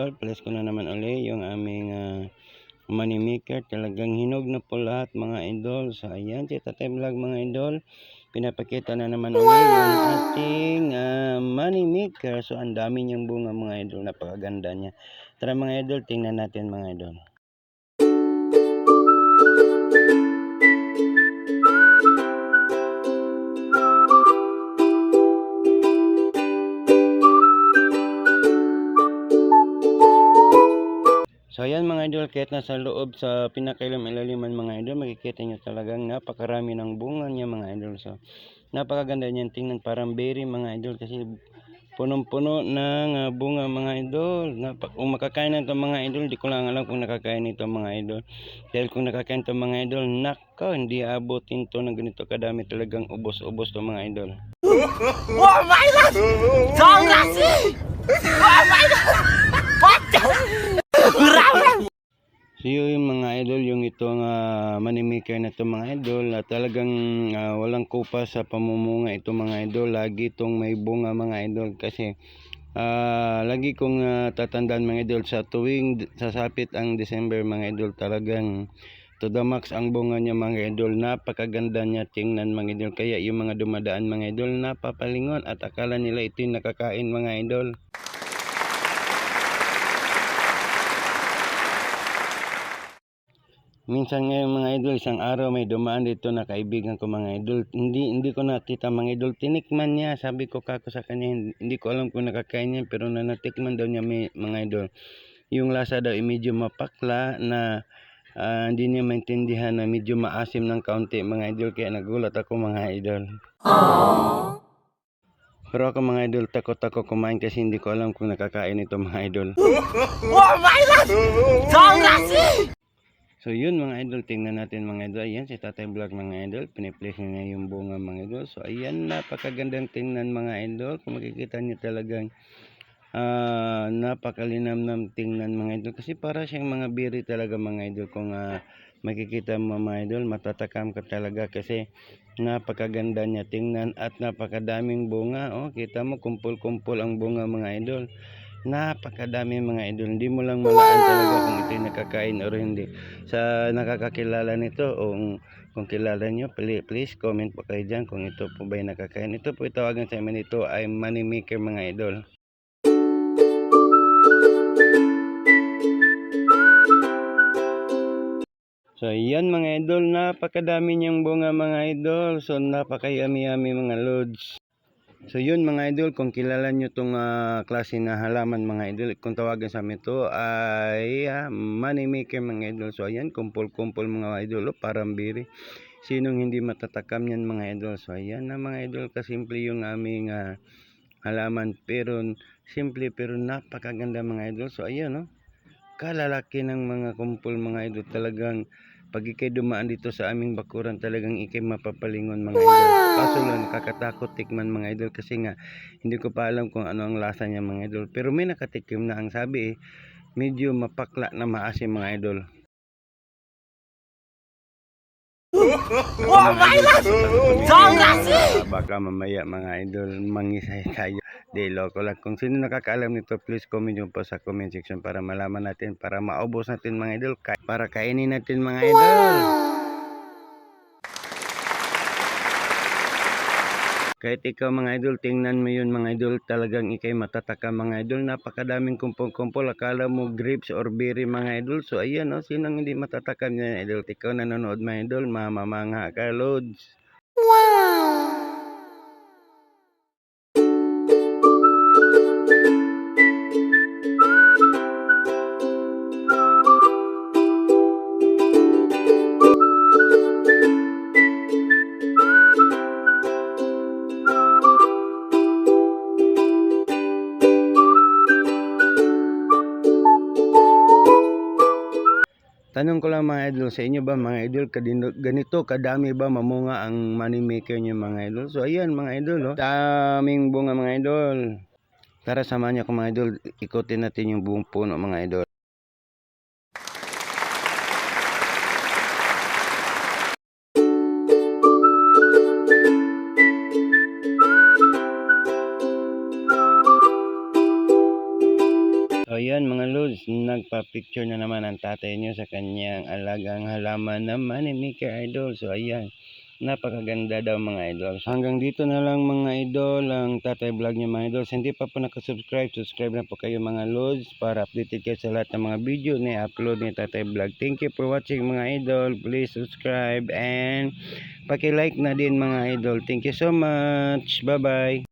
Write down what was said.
idol, plus ko na naman uli yung aming ah, money maker. Talagang hinog na po lahat mga idol. So ayan, si Tatay Vlog mga idol. Pinapakita na naman uli yung ating ah, money maker. So ang dami niyang bunga mga idol, napakaganda niya. Tara mga idol, tingnan natin mga idol. So ayan mga idol, kahit nasa loob sa pinakailam ilaliman mga idol, makikita nyo talagang napakarami ng bunga niya mga idol. So napakaganda niyan tingnan parang berry mga idol kasi punong-puno ng ah, bunga mga idol. Kung makakain ito mga idol, di ko lang alam kung nakakain ito mga idol. Dahil kung nakakain ito mga idol, nako, hindi abutin to ng ganito kadami talagang ubos-ubos to mga idol. Oh my god! 정 na talagang ah, walang kupa sa pamumunga ito mga idol. Lagi itong may bunga mga idol kasi ah, lagi kong ah, tatandaan mga idol sa tuwing sasapit ang December mga idol talagang to the max ang bunga niya mga idol. Napakaganda niya tingnan mga idol. Kaya yung mga dumadaan mga idol napapalingon at akala nila ito yung nakakain mga idol. Minsan ngayon mga idol, isang araw may dumaan dito na kaibigan ko mga idol. Hindi hindi ko nakita mga idol. Tinikman niya, sabi ko kako sa kanya, hindi, hindi ko alam kung nakakain niya pero na natikman daw niya may, mga idol. Yung lasa daw ay medyo mapakla na uh, hindi niya maintindihan na medyo maasim ng kaunti mga idol kaya nagulat ako mga idol. Pero ako mga idol, takot ako kumain kasi hindi ko alam kung nakakain ito mga idol. oh my God! Songras! So yun mga idol, tingnan natin mga idol. Ayan si Tatay Vlog mga idol. Piniplace niya yung bunga mga idol. So ayan, napakagandang tingnan mga idol. Kung makikita niyo talagang ah napakalinamnam tingnan mga idol. Kasi para siyang mga biri talaga mga idol. Kung ah, makikita mo mga idol, matatakam ka talaga kasi napakaganda niya tingnan at napakadaming bunga. Oh, kita mo kumpul-kumpul ang bunga mga idol. Napakadami mga idol. Hindi mo lang malaan talaga kung ito yung nakakain or hindi. Sa nakakakilala nito o kung, kilala nyo, please, please comment po kayo dyan kung ito po ba yung nakakain. Ito po itawagan sa amin ito ay money maker mga idol. So yan mga idol, napakadami niyang bunga mga idol. So napakayami-yami mga loads. So yun mga idol, kung kilala nyo itong klase na halaman mga idol, kung tawagan sa amin ito ay ah, money maker mga idol. So ayan, kumpul-kumpul mga idol, oh, parang biri. Sinong hindi matatakam yan mga idol. So ayan na mga idol, kasimple yung aming ah, halaman. Pero simple pero napakaganda mga idol. So ayan oh, kalalaki ng mga kumpul mga idol. Talagang pag ikay dumaan dito sa aming bakuran, talagang ikay mapapalingon mga wow. idol. Kaso lang, nakakatakot tikman mga idol kasi nga hindi ko pa alam kung ano ang lasa niya mga idol. Pero may nakatikim na ang sabi eh, medyo mapakla na maasim eh, mga idol. Oh my God! Baka mamaya mga idol, mangisay tayo. Di loko lang. Kung sino nakakaalam nito, please comment nyo po sa comment section para malaman natin, para maubos natin mga idol, para kainin natin mga idol. Kahit ikaw mga idol, tingnan mo yun mga idol, talagang ikay matataka mga idol. Napakadaming kumpul-kumpul, akala mo grapes or berry mga idol. So ayan o, sinong hindi matataka niya idol? Ikaw nanonood mga idol, mamamanga ka loads. Tanong ko lang mga idol, sa inyo ba mga idol, kadino, ganito kadami ba mamunga ang money maker niyo mga idol? So ayan mga idol, oh. daming bunga mga idol. Tara samahan niyo ako mga idol, ikutin natin yung buong puno mga idol. Magpa-picture na naman ang tatay niyo sa kanyang alagang halaman na Manimika Idol. So ayan, napakaganda daw mga idol. So, hanggang dito na lang mga idol ang tatay vlog niyo mga idol. Hindi pa po nakasubscribe, subscribe na po kayo mga lods para updated kayo sa lahat ng mga video na upload ni tatay vlog. Thank you for watching mga idol. Please subscribe and paki-like na din mga idol. Thank you so much. Bye-bye.